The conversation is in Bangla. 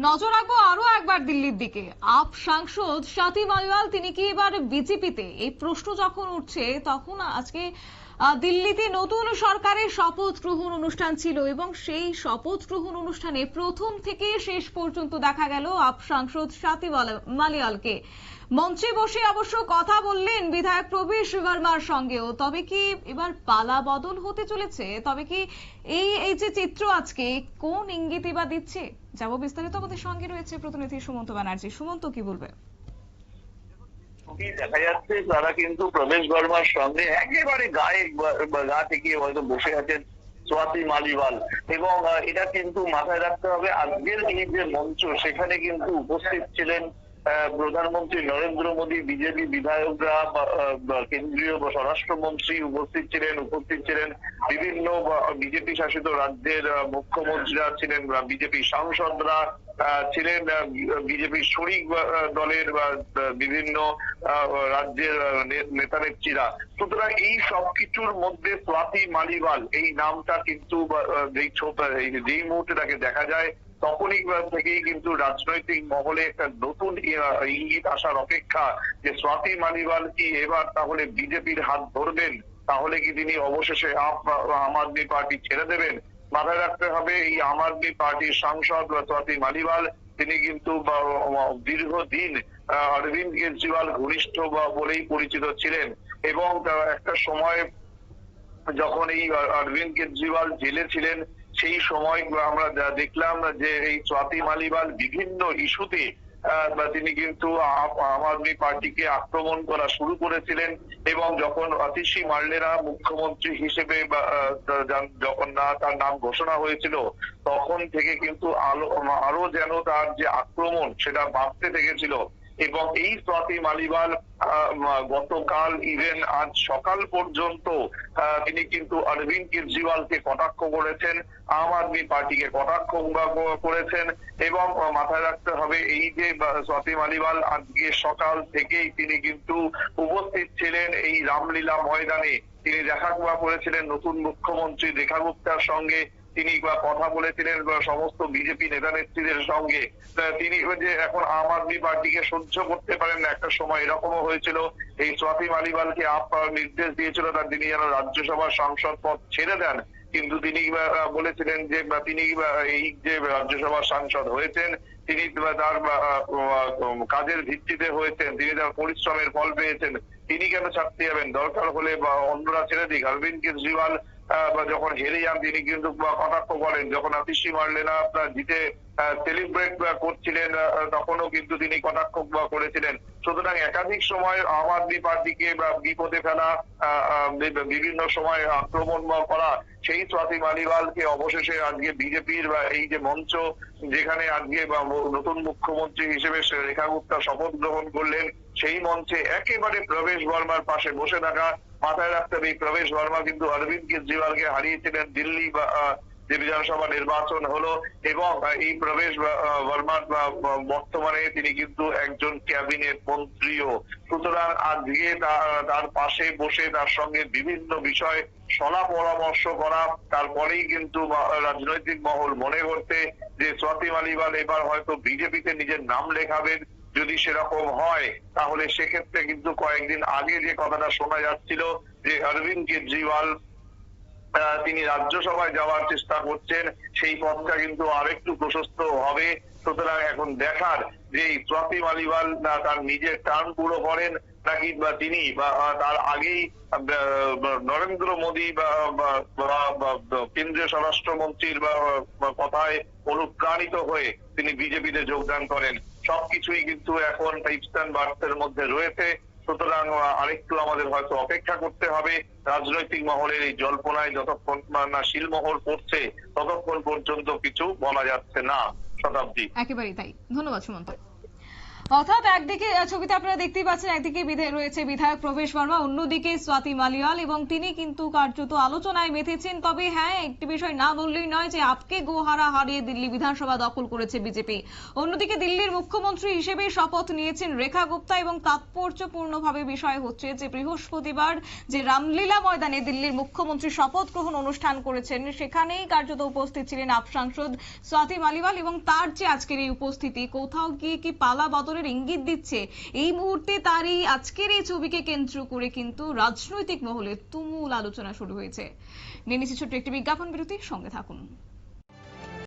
নজর রাখব আরও একবার দিল্লির দিকে। আপ সাংসদ স্বাতি মালিওয়াল তিনি কি এবার বিজেপিতে? এই প্রশ্ন যখন উঠছে, তখন আজকে দিল্লিতে নতুন সরকারের শপথ গ্রহণ অনুষ্ঠান ছিল এবং সেই শপথ গ্রহণ অনুষ্ঠানে প্রথম থেকে শেষ পর্যন্ত দেখা গেল আপ সাংসদ স্বাতি মালি- মালিওয়ালকে মঞ্চে বসে অবশ্য কথা বললেন বিধায়ক প্রবেশ বর্মার সঙ্গেও। তবে কি এবার পালা বদল হতে চলেছে? তবে কি এই এই যে চিত্র আজকে কোন ইঙ্গিতই বা দিচ্ছে? যাব বিস্তারিত আমাদের সঙ্গে রয়েছে প্রতিনিধি সুমন্ত ব্যানার্জি। সুমন্ত, কি বলবে দেখা যাচ্ছে? তারা কিন্তু প্রবেশ বর্মার সঙ্গে একেবারে গায়ে গা থেকে হয়তো বসে আছেন সোয়াতি মালিওয়াল। এবং এটা কিন্তু মাথায় রাখতে হবে, আজকের এই যে মঞ্চ, সেখানে কিন্তু উপস্থিত ছিলেন প্রধানমন্ত্রী নরেন্দ্র মোদী, বিজেপি বিধায়করা কেন্দ্রীয় স্বরাষ্ট্রমন্ত্রী উপস্থিত ছিলেন উপস্থিত ছিলেন বিভিন্ন বিজেপি শাসিত রাজ্যের মুখ্যমন্ত্রীরা ছিলেন বিজেপি সাংসদরা ছিলেন বিজেপির শরিক দলের, বা বিভিন্ন রাজ্যের নেতা নেত্রীরা সুতরাং এই সবকিছুর মধ্যে স্বাতি মালিবাল, এই নামটা কিন্তু যেই মুহূর্তে তাকে দেখা যায়, তখনই থেকেই কিন্তু রাজনৈতিক মহলে একটা নতুন ইঙ্গিত আসার অপেক্ষা যে স্বাতি মালিবাল কি এবার তাহলে বিজেপির হাত ধরবেন, তাহলে কি তিনি অবশেষে আম আদমি পার্টি ছেড়ে দেবেন? মাথায় রাখতে হবে, এই আম আদমি পার্টির সাংসদ স্বাতি মালিওয়াল, তিনি কিন্তু দীর্ঘদিন অরবিন্দ কেজরিওয়াল ঘনিষ্ঠ বা বলেই পরিচিত ছিলেন এবং একটা সময় যখন এই অরবিন্দ কেজরিওয়াল জেলে ছিলেন, সেই সময় আমরা দেখলাম যে এই স্বাতি মালিবাল বিভিন্ন ইস্যুতে তিনি কিন্তু আম আদমি পার্টিকে আক্রমণ করা শুরু করেছিলেন এবং যখন অতিশী মার্লেরা মুখ্যমন্ত্রী হিসেবে যখন না তার নাম ঘোষণা হয়েছিল, তখন থেকে কিন্তু আরও যেন তার যে আক্রমণ সেটা বাড়তে থেকেছিল এবং এই স্বাতি মালিওয়াল আহ, ম- গতকাল ইভেন আজ সকাল পর্যন্ত তিনি কিন্তু অরবিন্দ কেজরিওয়ালকে কটাক্ষ করেছেন আম আদমি পার্টিকে কটাক্ষ করেছেন এবং মাথায় রাখতে হবে এই যে স্বাতি মালিওয়াল আজকে সকাল থেকেই তিনি কিন্তু উপস্থিত ছিলেন এই রামলীলা ময়দানে। তিনি দেখা করেছিলেন নতুন মুখ্যমন্ত্রী রেখা গুপ্তার সঙ্গে। তিনি কথা বলেছিলেন সমস্ত বিজেপি নেতা নেত্রীদের সঙ্গে তিনি যে এখন আম আদমি পার্টিকে সহ্য করতে পারেন একটা সময় এরকমও হয়েছিল, এই স্বাতি মালিওয়ালকে আপ নির্দেশ দিয়েছিল তার তিনি যেন রাজ্যসভার সাংসদ পদ ছেড়ে দেন। কিন্তু তিনি বলেছিলেন যে তিনি এই যে রাজ্যসভার সাংসদ হয়েছেন, তিনি তার কাজের ভিত্তিতে হয়েছেন, তিনি তার পরিশ্রমের ফল পেয়েছেন, তিনি কেন ছাড়তে যাবেন? দরকার হলে অন্যরা ছেড়ে দিক। অরবিন্দ কেজরিওয়াল বা যখন হেরে যান, তিনি কিন্তু কটাক্ষ করেন। যখন আতিশি মারলেন, আপনার জিতে সেলিব্রেট করছিলেন তখনও কিন্তু তিনি কটাক্ষ করেছিলেন। সুতরাং একাধিক সময় আম আদমি পার্টিকে বা বিপদে ফেলা বিভিন্ন সময় আক্রমণ করা, সেই স্বাতি মালিওয়ালকে অবশেষে আজকে বিজেপির বা এই যে মঞ্চ, যেখানে আজকে নতুন মুখ্যমন্ত্রী হিসেবে রেখা গুপ্তা শপথ গ্রহণ করলেন, সেই মঞ্চে একেবারে প্রবেশ বর্মার পাশে বসে থাকা মাথায় রাখতে হবে, এই প্রবেশ বর্মা কিন্তু অরবিন্দ কেজরিওয়ালকে হারিয়েছিলেন দিল্লি যে বিধানসভা নির্বাচন হলো এবং এই প্রবেশ বর্মার বর্তমানে তিনি কিন্তু একজন ক্যাবিনেট মন্ত্রীও। সুতরাং আজকে তার পাশে বসে তার সঙ্গে বিভিন্ন বিষয় সলা পরামর্শ করা, তারপরেই কিন্তু রাজনৈতিক মহল মনে করতে যে স্বাতি মালিওয়াল এবার হয়তো বিজেপিতে নিজের নাম লেখাবেন। যদি সেরকম হয়, তাহলে সেক্ষেত্রে কিন্তু কয়েকদিন আগে যে কথাটা শোনা যাচ্ছিল, যে অরবিন্দ কেজরিওয়াল তিনি রাজ্যসভায় যাওয়ার চেষ্টা করছেন, সেই পথটা কিন্তু আরেকটু প্রশস্ত হবে। সুতরাং এখন দেখার যে এই স্বাতি মালিওয়াল না, তার নিজের টার্ন পুরো করেন, নাকি বা তিনি, বা তার আগেই নরেন্দ্র মোদী, বা কেন্দ্রীয় স্বরাষ্ট্রমন্ত্রীর বা, কথায় অনুপ্রাণিত হয়ে তিনি বিজেপিতে যোগদান করেন। সবকিছুই কিন্তু এখন ইস্টার্ন বার্থের মধ্যে রয়েছে। সুতরাং আরেকটু আমাদের হয়তো অপেক্ষা করতে হবে। রাজনৈতিক মহলের এই জল্পনায় যতক্ষণ না শিলমোহর পড়ছে, ততক্ষণ পর্যন্ত কিছু বলা যাচ্ছে না, শতাব্দী। একেবারেই তাই। ধন্যবাদ সুমন্ত। অর্থাৎ একদিকে ছবিতে আপনারা দেখতেই পাচ্ছেন, একদিকে রয়েছে বিধায়ক প্রবেশ বর্মা, অন্যদিকে স্বাতি মালিওয়াল এবং তিনি কিন্তু কার্যত আলোচনায় মেতেছেন। তবে হ্যাঁ একটি বিষয় না বললেই নয় যে আপকে গোহারা হারিয়ে দিল্লি বিধানসভা দখল করেছে বিজেপি। অন্যদিকে দিল্লির মুখ্যমন্ত্রী হিসেবে শপথ নিয়েছেন রেখা গুপ্তা এবং তাৎপর্যপূর্ণভাবে বিষয় হচ্ছে যে বৃহস্পতিবার যে রামলীলা ময়দানে দিল্লির মুখ্যমন্ত্রী শপথ গ্রহণ অনুষ্ঠান করেছেন, সেখানেই কার্যত উপস্থিত ছিলেন আপ সাংসদ স্বাতি মালিওয়াল এবং তার যে আজকের এই উপস্থিতি, কোথাও গিয়ে কি পালা বদলের ইঙ্গিত দিচ্ছে। এই মুহূর্তে তার এই আজকের এই ছবিকে কেন্দ্র করে কিন্তু রাজনৈতিক মহলে তুমুল আলোচনা শুরু হয়েছে। নিয়ে নিচ্ছি ছোট্ট একটি বিজ্ঞাপন, বিরতির সঙ্গে থাকুন।